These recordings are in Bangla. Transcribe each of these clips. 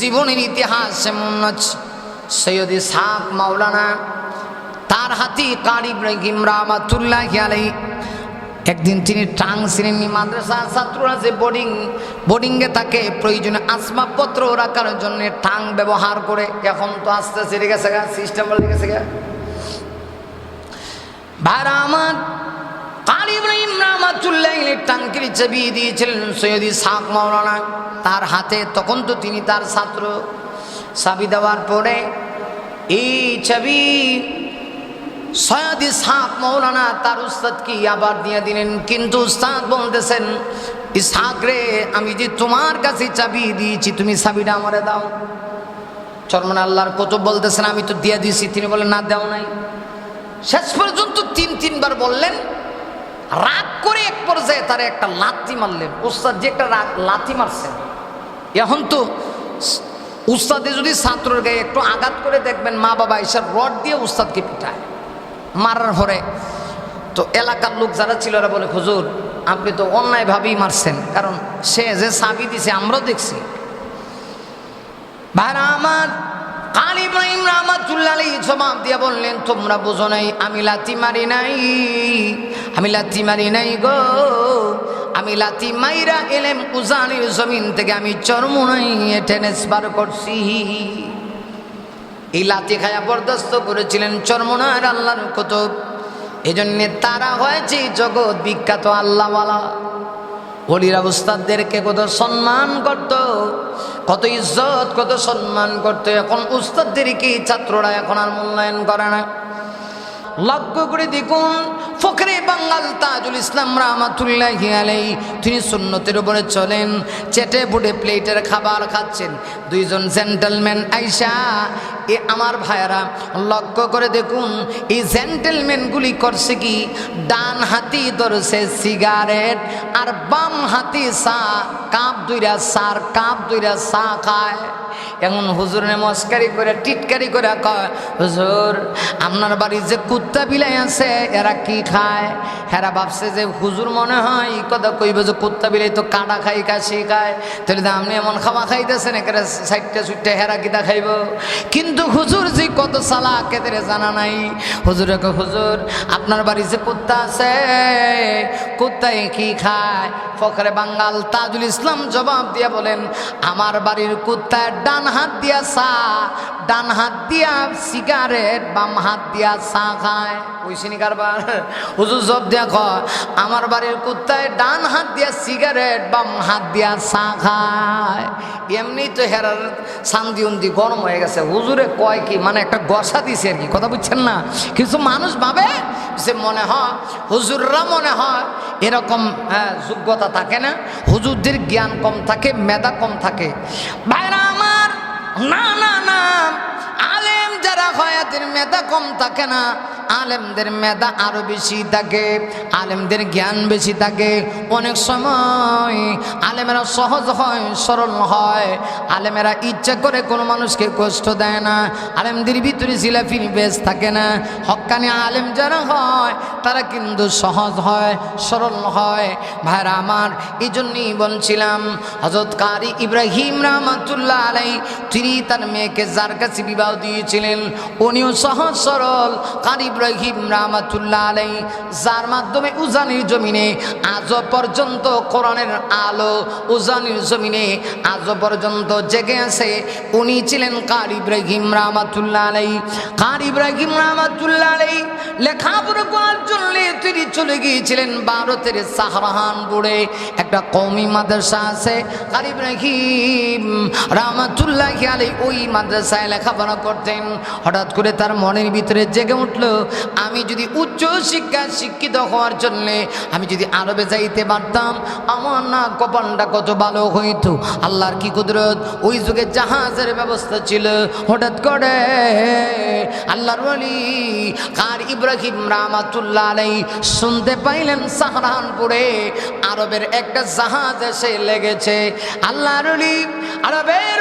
জীবনের ইতিহাস এমন আছে। সৈয়দ ইসহাক মাওলানা, তার হাতি কার ইব্রাহিম রহমাতুল্লাহ আলাইহি, একদিন তিনি টাং শ্রেণি মাদ্রাসা ছাত্ররা যে বোর্ডিং বোর্ডিংয়ে তাকে প্রয়োজনে আসবাবপত্র রাখার জন্য টাং ব্যবহার করে, এখন তো আস্তে আস্তে রেগে গেছে গা সিস্টেম গেছে গা। ভাইরা আমার কার ইব্রাহিম রহমাতুল্লাহ টাঙ্কির চাবি দিয়েছিলেন তার হাতে তখন তো তিনি তার ছাত্র। চাবি দেওয়ার পরে এই চাবি সৈয়দ ইসহাক মৌলানা তার উস্তাদকে আবার দিয়ে দিলেন। কিন্তু উস্তাদ বলতেছেন, ইসহাক রে, আমি যে তোমার কাছে চাবি দিয়েছি, তুমি চাবিটা আমারে দাও। চরমান আল্লাহর কত বলতেছেন, আমি তো দিয়ে দিয়েছি। তিনি বলেন না, দেও নাই। শেষ পর্যন্ত তিন তিনবার বললেন রাগ করে এক পর্যায়ে তারা একটা লাথি মারলেন। উস্তাদ যে একটা রাগ লাথি মারছেন। এখন তো উস্তাদে যদি ছাত্রের গায়ে একটু আঘাত করে দেখবেন মা বাবা এসব রড দিয়ে উস্তাদকে পিটায়। মারার পরে তো এলাকার লোক যারা ছিল ওরা বলে, হুজুর, আপনি তো অন্যায়ভাবেই মারছেন। কারণ সে যে সাবি দিছে, আমরাও দেখছি। ভাইরা আমার কাল ইব্রাহিম রহমাতুল্লাহ জবাব দিয়ে বললেন, তোমরা বোঝো নাই, আমি লাথি মারি নাই। আমি লাথি মারি নাই গো। আমি লাথি মাইরা এলেম উজানির জমিন থেকে আমি চরমুনাই ট্রান্সফার করছি। এই লাথি খায়া বরদাস্ত করেছিলেন চরমনার আল্লাহর কুতুব। এই জন্যে তারা হয়েছে জগৎ বিখ্যাত আল্লাহওয়ালা। অলিরা উস্তাদদেরকে কত সম্মান করত, কত ইজ্জত, কত সম্মান করতো। এখন উস্তাদদেরকে ছাত্ররা এখন আর মূল্যায়ন করে না? লক্ষ্য করে দেখুন ফখরে বাঙ্গাল তাজুল ইসলাম রহমাতুল্লাহ আলাই তিনি সুন্নতের উপরে চলেন, চেটে বুটে প্লেটের খাবার খাচ্ছেন। দুইজন জেন্টেলম্যান আইসা, এ আমার ভাইয়ারা, লক্ষ্য করে দেখুন, এই জেন্টেলম্যানগুলি করছে কি? ডান হাতি ধরছে সিগারেট আর বাম হাতি চা, কাপ দুইরা সার কাপ দুইরা চা খায়। এখন হুজুরে মস্কারি করে, টিটকারি করে কয়, হুজুর, আপনার বাড়ির যে কুত্তা বিলাই আছে, এরা কি খায়? হেরা ভাবছে যে হুজুর মনে হয়, এই কথা কইবে যে কুত্তা বিলাই তো কাটা খাই কাশি খায়। তাহলে তো আপনি এমন খাওয়া খাইতেছেন, একেবারে সাইডটা সুইটটা হেরা কিতা খাইব? কিন্তু হুজুর যে কত সালা কেদের জানা নাই। হুজুরে হুজুর, আপনার বাড়ি যে কুত্তা আছে কুত্তায় কি খায়? ফখরে বাঙ্গাল তাজুল ইসলাম জবাব দিয়ে বলেন, আমার বাড়ির কুত্তায় ডান হাত দিয়া চা ডান হাত দিয়া সিগারেট বাম হাত দিয়া চা খায়। ওইসিনি কারবার? হুজুর দিয়া কয় আমার বাড়ির কুত্তায় ডান হাত দিয়া সিগারেট বাম হাত দিয়া চা খায়। এমনি তো হেরার সান্দি উন্দি গরম হয়ে গেছে। হুজুরে কয় কি মানে একটা গসা দিছে আর কি কথা বুঝছেন না? কিছু মানুষ ভাবে যে মনে হয় হুজুররা মনে হয় এরকম হ্যাঁ, যোগ্যতা থাকে না। হুজুরদের জ্ঞান কম থাকে মেধা কম থাকে। ভাইরা আমার না না না। আলেম যারা হয় এদের মেধা কম থাকে না, আলেমদের মেধা আরও বেশি থাকে, আলেমদের জ্ঞান বেশি থাকে। অনেক সময় আলেমেরা সহজ হয়, সরল হয়। আলেমেরা ইচ্ছা করে কোনো মানুষকে কষ্ট দেয় না। আলেমদের ভিতরে জিলাফির বেশ থাকে না। হক্কানি আলেম যারা হয়, তারা কিন্তু সহজ হয়, সরল হয়। ভাইরা আমার এই জন্যই বলছিলাম হজরত কারি ইব্রাহিম রহমাতুল্লাহ আলাই তিনি তার মেয়েকে যার কাছে বিবাহ দিয়েছিলেন উনিও সহজ সরল। কারি ইব্রাহিম রহমাতুল্লাহ আলাই যার মাধ্যমে উজানির জমিনে আজও পর্যন্ত কোরআনের আলো উজানির জমিনে আজও পর্যন্ত জেগে আছে, উনি ছিলেন কার ইব্রাহিম রহমাতুল্লাহ আলাই কার ইব্রাহিম রহমাতুল্লাহ আলাই লেখাপড়া করার জন্য তিনি চলে গিয়েছিলেন ভারতের সাহারাহানপুরে একটা কৌমি মাদ্রাসা আছে, কার ইব্রাহিম রহমাতুল্লাহ আলাই ওই মাদ্রাসায় লেখাপড়া করতেন। হঠাৎ করে তার মনের ভিতরে জেগে উঠল, আমি যদি উচ্চ শিক্ষা শিক্ষিত হওয়ার জন্যে, আমি যদি আরবে যাইতে পারতাম, আমার না কপালটা কত ভালো হইতো। আল্লাহর কি কুদরত? ওই যুগে জাহাজের ব্যবস্থা ছিল। হঠাৎ করে আল্লাহর ওলি কার ইব্রাহিম রামাতুল্লাহ আলাই শুনতে পাইলেন সাহারানপুরে আরবের একটা জাহাজ এসে লেগেছে। আল্লাহর আরবের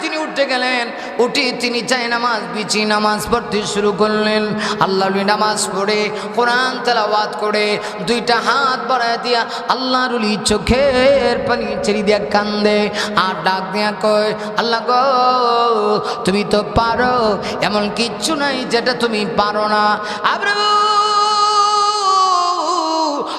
তিনি উঠে গেলেন, উঠে তিনি চাই নামাজ বিচি নামাজ পড়তে শুরু করলেন। আল্লাহ নামাজ পড়ে, কোরআন তেলাওয়াত করে, দুইটা হাত বাড়ায় দিয়া আল্লাহ রুলি চোখের পানি ছেড়ে দিয়া কান্দে আর ডাক দিয়া কয়, আল্লাহ গো, তুমি তো পারো, এমন কিচ্ছু নাই যেটা তুমি পারো না। আবরু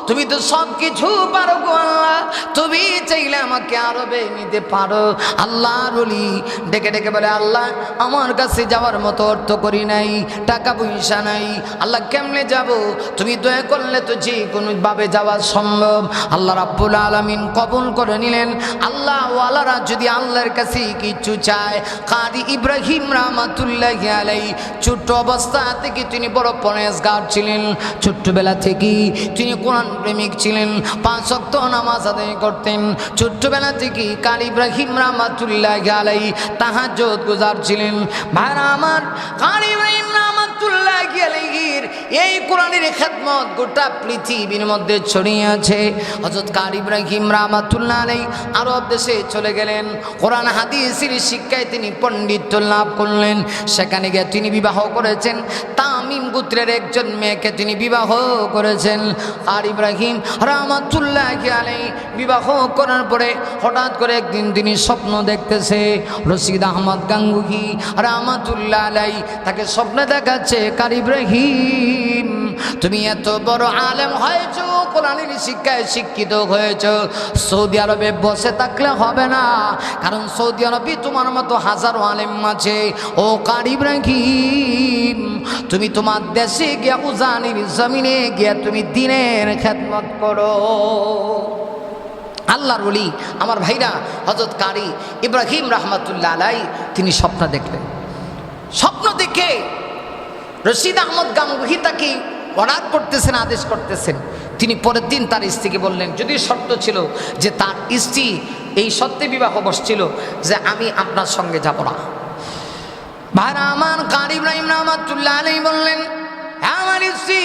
তুমি তো সব কিছু পারো গো আল্লাহ। তুমি চাইলে আমাকে আরবে নিতে পারো। আল্লাহ রলি ডেকে ডেকে বলে, আল্লাহ, আমার কাছে যাওয়ার মতো অর্থ করি নাই, টাকা পয়সা নাই। আল্লাহ, কেমনে যাব? তুমি দয়া করলে তো যে কোনোভাবে যাওয়া সম্ভব। আল্লাহ রাব্বুল আলামিন কবুল করে নিলেন। আল্লাহ ওয়ালারা যদি আল্লাহর কাছে কিছু চায় কারি ইব্রাহিম রহমাতুল্লাহ আলাই ছোট্ট অবস্থা থেকে তিনি বড় পরেজগার ছিলেন। ছোট্টবেলা থেকেই তিনি কোরআন প্রেমিক ছিলেন। পাঁচ শক্ত নামাজ আদায় করতেন। ছোট্টবেলা থেকে কালী ইব্রাহিম রহমাতুল্লাহ আলাই তাহাজ্জত গুজার ছিলেন। ভাইরা আমার, কালী ইব্রাহিম রহমাতুল্লাহ আলাইহির এই কোরআনের খেদমত গোটা পৃথিবীর মধ্যে ছড়িয়ে আছে। হজরত কার ইব্রাহিম রহমাতুল্লাহ আলাই আরব দেশে চলে গেলেন। কোরআন হাদিসের শিক্ষায় তিনি পণ্ডিত্য লাভ করলেন। সেখানে গিয়ে তিনি বিবাহ করেছেন। তামিম গোত্রের একজন মেয়েকে তিনি বিবাহ করেছেন। আর ইব্রাহিম রহমাতুল্লাহ আলাই বিবাহ করার পরে হঠাৎ করে একদিন তিনি স্বপ্ন দেখতেছে। রশিদ আহমদ গাঙ্গুহি রহমাতুল্লাহ আলাই তাকে স্বপ্নে দেখাচ্ছে। কার ইব্রাহিম? তুমি এত বড় আলেম হয়েছ, কোরআনের শিক্ষায় শিক্ষিত হয়েছ। সৌদি আরবে বসে থাকলে হবে না, কারণ সৌদি আরবে তোমার মতো হাজারো আলেম আছে। ও কার ইব্রাহিম? তুমি তোমার দেশে গিয়া উজানির জমিনে গিয়া তুমি দিনের খেদমত করো। আল্লাহর বলি আমার ভাইরা হজরত কারি ইব্রাহিম রহমাতুল্লাহ আলাই তিনি স্বপ্ন দেখলেন। স্বপ্ন দেখে রশিদ আহমদ গাঙ্গুহি তাকে অর্ডার করতেছেন আদেশ করতেছেন? তিনি পরের দিন তার স্ত্রীকে বললেন যদি শর্ত ছিল যে তার স্ত্রী এই সত্যে বিবাহ বসছিল যে আমি আপনার সঙ্গে যাব না। ভাইরা আমার কার ইব্রাহিম রহমাতুল্লাহ আলাই বললেন "হ্যাঁ, আমার স্ত্রী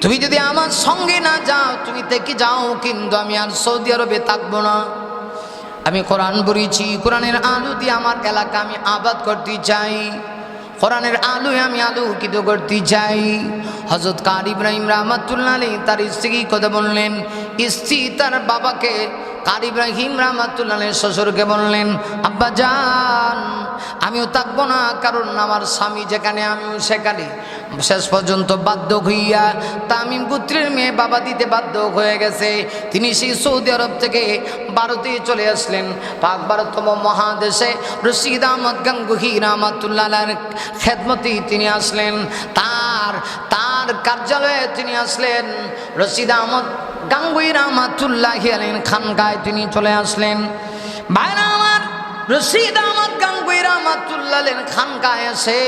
তুমি যদি আমার সঙ্গে না যাও তুমি থেকে যাও কিন্তু আমি আর সৌদি আরবে থাকব না। আমি কোরআন পড়েছি কোরআনের আলু দিয়ে আমার এলাকা আমি আবাদ করতে চাই। কোরআনের আলু আমি আলোকিত করতে চাই। হজরত কার ইব্রাহিম রহমাতুল্লাহ তার স্ত্রী কথা বললেন, স্ত্রী তার বাবাকে কার ইব্রাহিম রহমাতুল্লাহ আলীর শ্বশুরকে বললেন, আব্বা যান আমিও থাকব না, কারণ আমার স্বামী যেখানে, আমিও সেখানে। শেষ পর্যন্ত বাধ্য হইয়া তামিম পুত্রের মেয়ে বাবা দিতে বাধ্য হয়ে গেছে। তিনি সেই সৌদি আরব থেকে ভারতে চলে আসলেন। পাক ভারততম মহাদেশে রশিদ আহমদ গাঙ্গুহি রহমাতুল্লাহ খেদমতি তিনি আসলেন। তার তার কার্যালয়ে তিনি আসলেন। রশিদ আহমদ গাঙ্গুই রহমাতুল্লাহ আলেন খানকায় তিনি চলে আসলেন। ভাইরা আমার রশিদ আহমদ গাঙ্গুই রহমাতুল্লাহ খানকায় এসে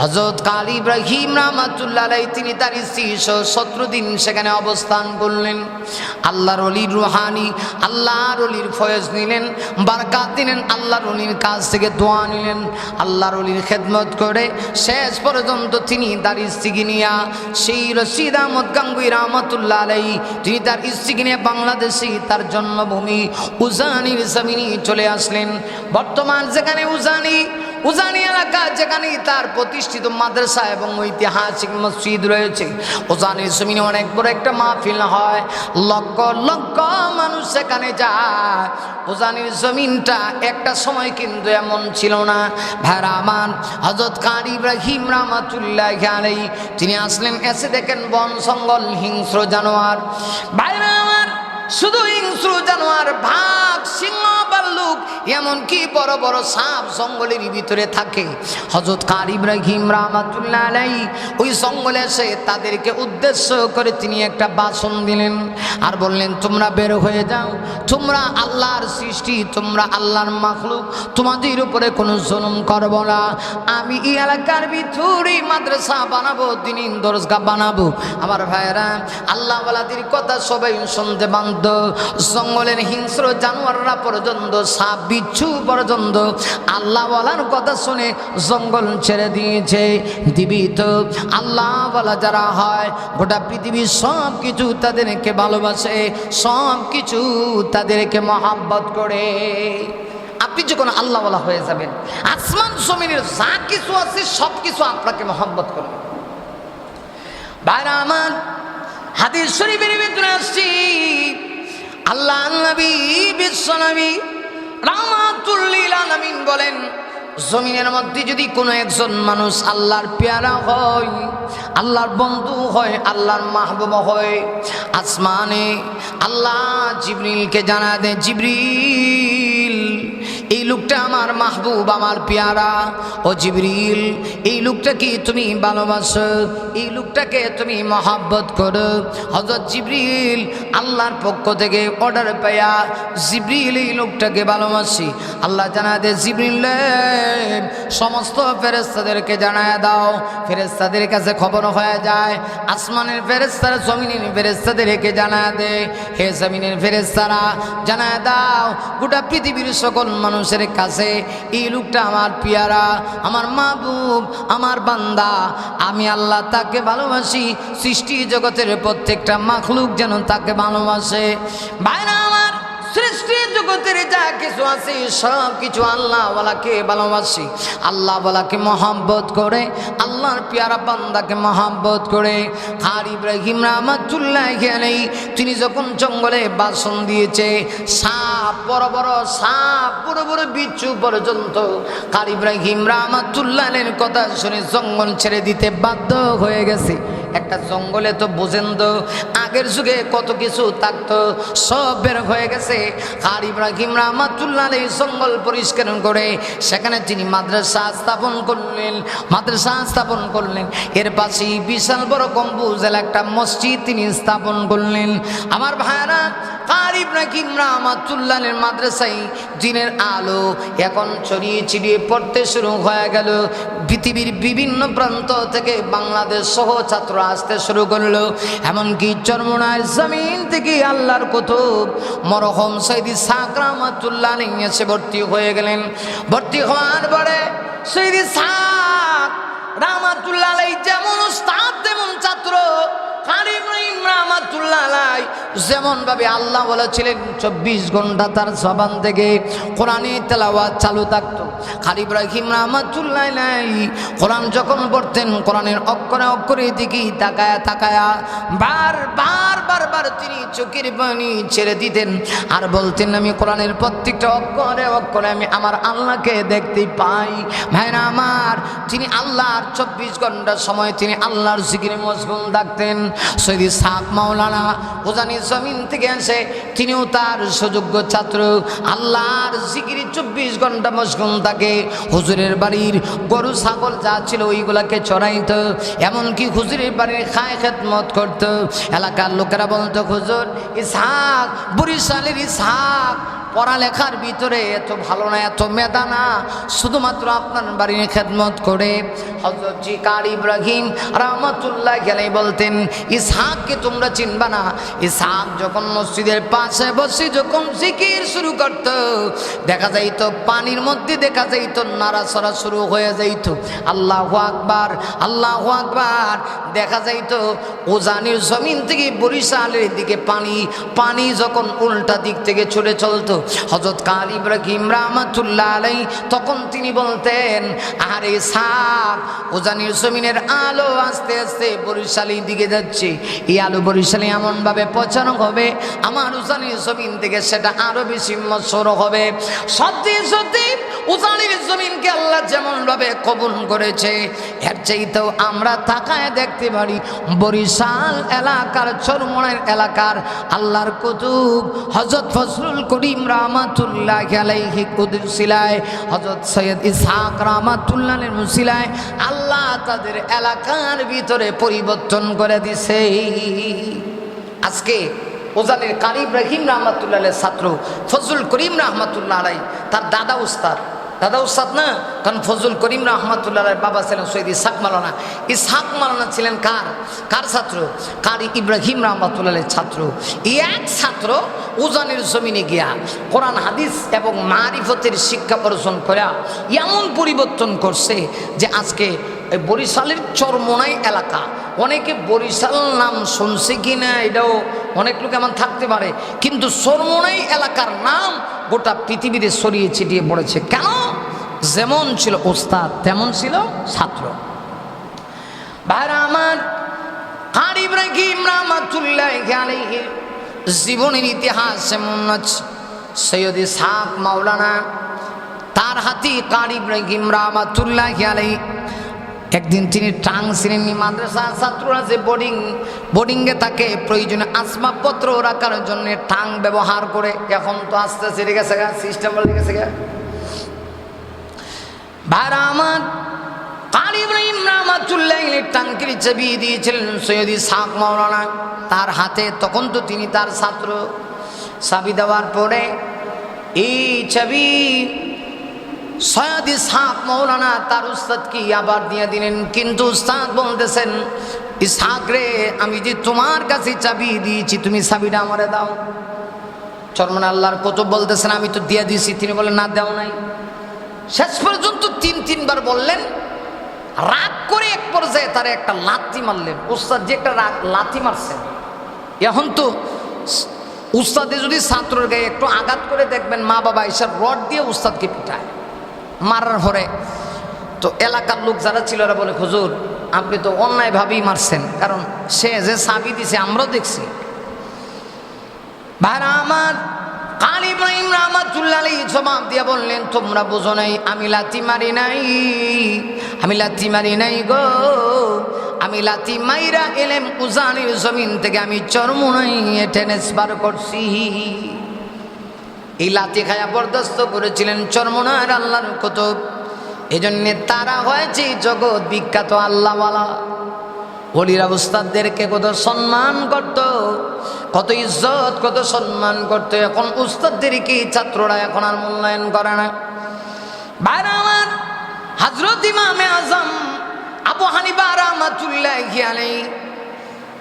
হজরত কাল ইব্রাহিম রহমাতুল্লাহ আলাই তিনি তার স্ত্রী সহ দিন সেখানে অবস্থান করলেন। আল্লাহর অলির রুহানি, আল্লাহর অলির ফয়েজ নিলেন, বারকাত দিলেন, আল্লাহর অলির কাছ থেকে দোয়া নিলেন, আল্লাহর অলির খেদমত করে শেষ পর্যন্ত তিনি তার স্ত্রীকে নিয়ে সেই রশিদ আহমদ গাঙ্গুই রহমতুল্লাহ আলাই তিনি তার স্ত্রীকে নিয়ে বাংলাদেশে তার জন্মভূমি উজানির জমিনি চলে আসলেন। বর্তমান যেখানে উজানি উজানি এলাকা যেখানে তার প্রতিষ্ঠিত মাদ্রাসা এবং ঐতিহাসিক মসজিদ রয়েছে, উজানির জমিনে অনেক বড় একটা মাহফিল হয়। লক্ষ লক্ষ মানুষ সেখানে যায়। উজানির জমিনটা একটা সময় কিন্তু এমন ছিল না। ভাইরা আমার হজরত খান ইব্রাহিম রামাতুল্লাহ আলাই তিনি আসলেন, এসে দেখেন বন জঙ্গল হিংস্র জানোয়ার। ভাইরা আমার, শুধু হিংস্র জানোয়ার ভাল্লুক এমনকি বড় বড় সাপ জঙ্গলের ভিতরে থাকে। হজরত কার ইব্রাহিম রহমাতুল্লাহ আলাই ওই জঙ্গলে এসে তাদেরকে উদ্দেশ্য করে তিনি একটা বাসন দিলেন আর বললেন, তোমরা বের হয়ে যাও, তোমরা আল্লাহর সৃষ্টি, তোমরা আল্লাহর মাখলুক, তোমাদের উপরে কোনো জুলুম করব না। আমি এই এলাকার ভিতরে মাদ্রাসা বানাবো দিন দরজগা বানাবো। আমার ভাইয়েরা, আল্লাহওয়ালাদের কথা সবাই শুনতে বাধ্য। জঙ্গলের হিংস্র জানোয়াররা পর্যন্ত সাপ বিচ্ছু পর্যন্ত আল্লাহ বলার কথা শুনে জঙ্গল ছেড়ে দিয়েছে। জীবিত আল্লাহ বলা যারা হয়, গোটা পৃথিবীর সব কিছু তাদেরকে ভালোবাসে সব কিছু তাদেরকে মহাব্বত করে। আপনি যখন আল্লাহ বলা হয়ে যাবেন, আসমান জমিনের যা কিছু আছে সব কিছু আপনাকে মহাব্বত করবে। বাইরা আমার, হাদিস শরীফের ভিতরে আসছি। আল্লাহ নবী বিশ্বনবী রামাতুল্লিল আলামিন বলেন, জমিনের মধ্যে যদি কোনো একজন মানুষ আল্লাহর পেয়ারা হয়, আল্লাহর বন্ধু হয়, আল্লাহর মাহবুব হয়, আসমানে আল্লাহ জিবরিলকে জানা দেয়, জিবরিল! এই লোকটা আমার মাহবুব, আমার পেয়ারা। ও জিবরিল, এই লোকটাকে তুমি ভালোবাসো, এই লোকটাকে তুমি মহাব্বত করো। হজরত জিবরিল আল্লাহর পক্ষ থেকে অর্ডার পাইয়া জিবরিল এই লোকটাকে ভালোবাসি। আল্লাহ জানা দে জিবরিল সমস্ত ফেরেস্তাদেরকে জানায় দাও। ফেরেস্তাদের কাছে খবর হয়ে যায়, আসমানের ফেরেস্তারা জমিনের ফেরেস্তাদেরকে জানায় দে হে জমিনের ফেরেস্তারা জানায় দাও, গোটা পৃথিবীর সকল মানুষের কাছে, এই লোকটা আমার পিয়ারা, আমার মাহবুব, আমার বান্দা। আমি আল্লাহ তাকে ভালোবাসি, সৃষ্টি জগতের প্রত্যেকটা মাখলুক যেন তাকে ভালোবাসে। ভাইরা সৃষ্টি জগতের যা কিছু আছে, সব কিছু আল্লাহ বলাকে ভালোবাসি। আল্লাহ বলাকে মহাব্বত করে, আল্লাহর পেয়ারা বান্দাকে মহাব্বত করে। আর ইব্রাহিম রহমাতুল্লাহ নেই তিনি যখন জঙ্গলে বাসন দিয়েছে, সাপ, বড় বড় সাপ, বড় বড় বিচ্ছু পর্যন্ত কার ইব্রাহিম রহমাতুল্লাহের কথা শুনে জঙ্গল ছেড়ে দিতে বাধ্য হয়ে গেছে। একটা জঙ্গলে তো বোঝেন তো, আগের যুগে কত কিছু থাকতো, সব বের হয়ে গেছে। আর ইব্রাহিম রহমাতুল্লাহ এই জঙ্গল পরিষ্কার করে সেখানে তিনি মাদ্রাসা স্থাপন করলেন, মাদ্রাসা স্থাপন করলেন। এর পাশেই বিশাল বড় কম্বুজেল একটা মসজিদ তিনি স্থাপন করলেন। আমার ভাইরা আর ইব্রাহিম রহমাতুল্লাহের মাদ্রাসায়? দিনের আলো এখন ছড়িয়ে ছিড়িয়ে পড়তে শুরু হয়ে গেল। পৃথিবীর বিভিন্ন প্রান্ত থেকে বাংলাদেশ সহ ছাত্র আসতে শুরু করল। এমনকি চরমনার জমিন থেকে আল্লাহর কুতুব মরহম সৈদি সাকরামাতুল্লাহ এসে ভর্তি হয়ে গেলেন। ভর্তি হওয়ার পরে সৈদি সাক রামাতুল্লাহ যেমন উস্তাদ, তেমন ছাত্র আর ইব্রাহিম রহমাতুল্লাহ আলাই যেমন ভাবে আল্লাহ বলেছিলেন, চব্বিশ ঘণ্টা তার জবান থেকে কোরআনে তেলাওয়াত চালু থাকতো। খালি ইব্রাহিম রহমাতুল্লাহ নাই। কোরআন যখন পড়তেন, কোরআনের অক্ষরে অক্ষরে দিকে তাকায়া তাকায়া বার বার বারবার তিনি চোখের পানি ছেড়ে দিতেন। আর বলতেন, আমি কোরআনের প্রত্যেকটা অক্ষরে অক্ষরে আমি আমার আল্লাহকে দেখতে পাই। ভাইরা আমার, তিনি আল্লাহর চব্বিশ ঘণ্টা সময় তিনি আল্লাহর জিকিরে মজগুন থাকতেন সৈদি সাক মাওলানা হোজানি জমিন থেকে এসে তিনিও তার সুযোগ্য ছাত্র। আল্লাহর জিকিরি চব্বিশ ঘণ্টা মশগুন থাকে। হুজুরের বাড়ির গরু, ছাগল যা ছিল ওইগুলাকে চড়াইত। এমনকি হুজুরের বাড়ির খায় খেত খেদমত করত। এলাকার লোকেরা বলতো, হুজুর, ইসহাক, বরিশালের ইসহাক পড়ালেখার ভিতরে এত ভালো না, এত মেধা না। শুধুমাত্র আপনার বাড়ির খেদমত করে হজরত কার ইব্রাহিম রহমতুল্লাহ গেলেই বলতেন, ইসহাককে তোমরা চিনবা না। ইসহাক যখন মসজিদের পাশে বসে যখন জিকির শুরু করত, দেখা যাইত, পানির মধ্যে দেখা যাইত, নাড়াচড়া শুরু হয়ে যাইত। আল্লাহ আকবার আল্লাহ আকবার। দেখা যাইত ওজানের জমিন থেকে বরিশালের দিকে পানি পানি যখন উল্টা দিক থেকে ছুটে চলতো হজরত কাল ইব্রাহিম রহমাতুল্লাহ আলাই তখন তিনি বলতেন, আরে সাপ ওজানির জমিনের আলো আস্তে আস্তে বরিশালের দিকে যাচ্ছে। এই আলো বরিশালে এমনভাবে পচানো হবে, আমার উজানির জমিন থেকে সেটা আরও বেশি মৎসর হবে। সত্যি সত্যি, উজানির জমিনকে আল্লাহ যেমনভাবে কবুল করেছে, এর চাইতেও আমরা তাকায় দেখতে পারি, বরিশাল এলাকার চরমনের এলাকার আল্লাহর কুতুব হজরত ফজলুল করিম রহমাতুল্লাহ আলাইহি কুদুর সিলায় হজরত সৈয়দ ইসহাক রামাতুল্লাহের মুসিলায়, আল্লাহ তাদের এলাকার ভিতরে পরিবর্তন করে দিছে। আজকে ওজানের কারি রহিম রহমাতুল্লাহের ছাত্র ফজুল করিম রহমাতুল্লাহ তার দাদা উস্তাদ। দাদা উস্তাদ না? কারণ ফজল করিম রহমাতুল্লাহ বাবা ছিলেন সৈয়দ ইসাক মালানা ইসাক মালানা ছিলেন কার? কার ছাত্র? কার ইব্রাহিম রহমাতুল্লাহ ছাত্র? এই এক ছাত্র উজানের জমিনে গিয়া কোরআন, হাদিস এবং মারিফতের শিক্ষা অর্জন করা এমন পরিবর্তন করছে যে আজকে বরিশালের চরমোনাই এলাকা। অনেকে বরিশাল নাম শুনছে কি না এটাও অনেক লোক এমন থাকতে পারে। কিন্তু চরমোনাই এলাকার নাম গোটা পৃথিবীতে ছড়িয়ে ছিটিয়ে পড়েছে। কেন? যেমন ছিল ওস্তাদ তেমন ছিল ছাত্র। ভাইরা আমার জীবনের ইতিহাস যেমন আছে। সৈয়দ ইসহাক মাওলানা, তার হাতি কার ইব্রাহিম রহমাতুল্লাহ আলাইহি, একদিন তিনি টাং শ্রেণি মাদ্রাসা ছাত্ররা যে বোর্ডিং বোর্ডিংয়ে তাকে প্রয়োজনে আসবাবপত্র রাখার জন্য টাং ব্যবহার করে, এখন তো আস্তে আস্তে গেছে সিস্টেম বলে গেছে গা। আমার কার ইব্রাহিম রহমাতুল্লাহ টাঙ্কির চাবি দিয়েছিলেন তার হাতে তখন তো তিনি তার ছাত্র। চাবি দেওয়ার পরে এই চাবি সৈয়দ ইসহাক মৌলানা তার উস্তাদকে আবার দিয়ে দিলেন। কিন্তু উস্তাদ বলতেছেন, ইসহাক রে, আমি যে তোমার কাছে চাবি দিয়েছি, তুমি চাবিটা আমারে দাও। চরমান আল্লাহর কত বলতেছেন, আমি তো দিয়ে দিয়েছি। তিনি বলেন না, দেও নাই। শেষ পর্যন্ত তিন, তিনবার বললেন, রাগ করে এক পর্যায়ে তারা একটা লাথি মারলেন। উস্তাদ যে একটা রাগ লাথি মারছেন। এখন তো উস্তাদে যদি ছাত্রের গায়ে একটু আঘাত করে দেখবেন, মা বাবা এসব রড দিয়ে উস্তাদকে পিটায়। মারার পরে তো এলাকার লোক যারা ছিল, ওরা বলে, হুজুর, আপনি তো অন্যায়ভাবেই মারছেন। কারণ সে যে সাবি দিছে, আমরাও দেখছি। ভাইরা, আমার কাল ইব্রাহিম রহমাতুল্লাহ আলী জবাব দিয়ে বললেন, তোমরা বুঝো নাই, আমি লাথি মারি নাই। আমি লাথি মারি নাই গো। আমি লাথি মাইরা এলেম উজানির জমিন থেকে আমি চরমুনাই ট্রান্সফার করছি। এই লাথি খায়া বরদাস্ত করেছিলেন চরমুনার আল্লাহর এই জন্যে তারা হয়েছে জগৎ বিখ্যাত আল্লাহওয়ালা। হলিরা উস্তাদদেরকে কত সম্মান করত। কত ইজ্জত, কত সম্মান করতে। এখন উস্তাদদেরকে ছাত্ররা এখন আর মূল্যায়ন করে না? বাইরে আমার হাজরত ইমামে আজম আবু হানিবা রহমাতুল্লাহ আলাই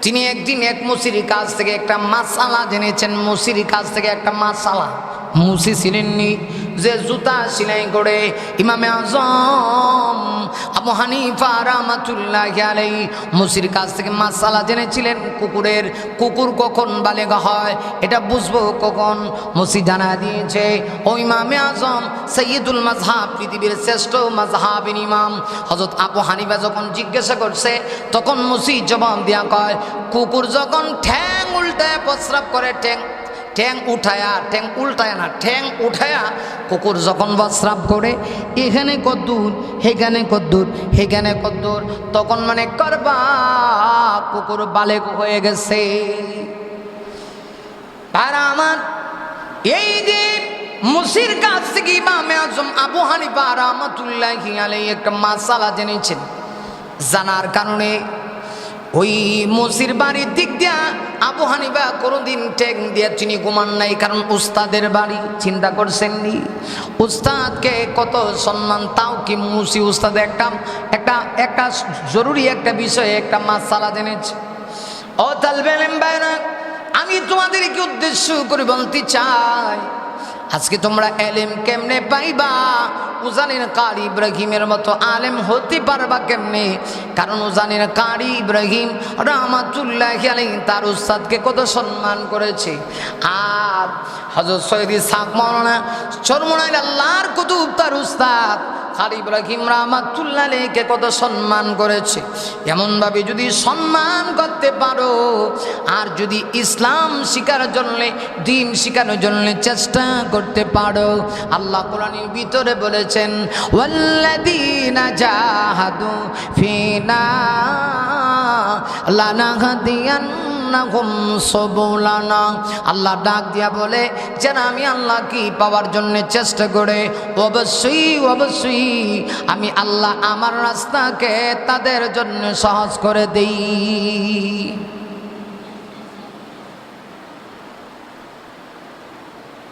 তিনি একদিন এক মুসির কাছ থেকে একটা মাসালা জেনেছেন। মুসির কাছ থেকে একটা মাসালা। মুসি ছিলেননি যে জুতা সিলাই করে ইমামে আজম আবু হানিফা রামাতুল্লাহ আলাই মুসির কাছ থেকে মাসালা জেনেছিলেন, কুকুরের কুকুর কখন বালেগা হয় এটা বুঝব কখন? মুসি জানা দিয়েছে, ও ইমামে আজম সৈয়দুল মাজহাব পৃথিবীর শ্রেষ্ঠ মাজহাবিন ইমাম। হজরত আবু হানিফা যখন জিজ্ঞাসা করছে, তখন মুসি জবাব দেয়া কয়, কুকুর যখন ঠ্যাং উল্টায় প্রস্রাব করে, ঠ্যাং ঠ্যাং উঠায়া ঠ্যাং উল্টায় না ঠ্যাং উঠায়া কুকুর যখন প্রস্রাব করে, এখানে কদ্দূর সেখানে কদ্দুর সেখানে কদ্দূর। তখন মানে করবা, কুকুর বালেক হয়ে গেছে। আর আমার এই যে মুসির কাছ থেকে ইমামে আজম আবু হানিফা রহমতুল্লাহি আলাই একটা মাসালা জেনেছেন। জানার কারণে ওই মসির বাড়ির দিক দিয়া আবু হানিবা কোনোদিন টেক দিয়া চিনি ঘুমান নাই, কারণ উস্তাদের বাড়ি, চিন্তা করছেননি? উস্তাদকে কত সম্মান, তাও কি মুসি উস্তাদ? একটা একটা একটা জরুরি একটা বিষয়ে একটা মাসালা জেনেছে। ও তালবেন বাইনা আমি তোমাদেরকে উদ্দেশ্য করে বলতে চাই আজকে তোমরা এলেম কেমনে পাইবা? উজানের কারি ইব্রাহিমের মতো আলেম হতে পারবা কেমনে? কারণ উজানের কারি ইব্রাহিম রহমাতুল্লাহ আলাই তার উস্তাদকে কত সম্মান করেছে। আর হজরত সৈয়দ ইসাক মৌলানা চরমনায় আল্লাহর কুতুব, তার উস্তাদ আর ইব্রাহিম রহমাতুল্লাহ আলাইকে কত সম্মান করেছে। এমনভাবে যদি সম্মান করতে পারো, আর যদি ইসলাম শিকার জন্য, দিন শিকার জন্য চেষ্টা করতে পারো। আল্লাহ কোরআনের ভিতরে বলেছেন, ওয়াল্লাযীনা জাহাদু ফিনা সুবুলানা। আল্লাহ ডাক দিয়া বলে, যেন আমি আল্লাহ কি পাওয়ার জন্য চেষ্টা করে, অবশ্যই অবশ্যই আমি আল্লাহ আমার রাস্তাকে তাদের জন্য সহজ করে দেই।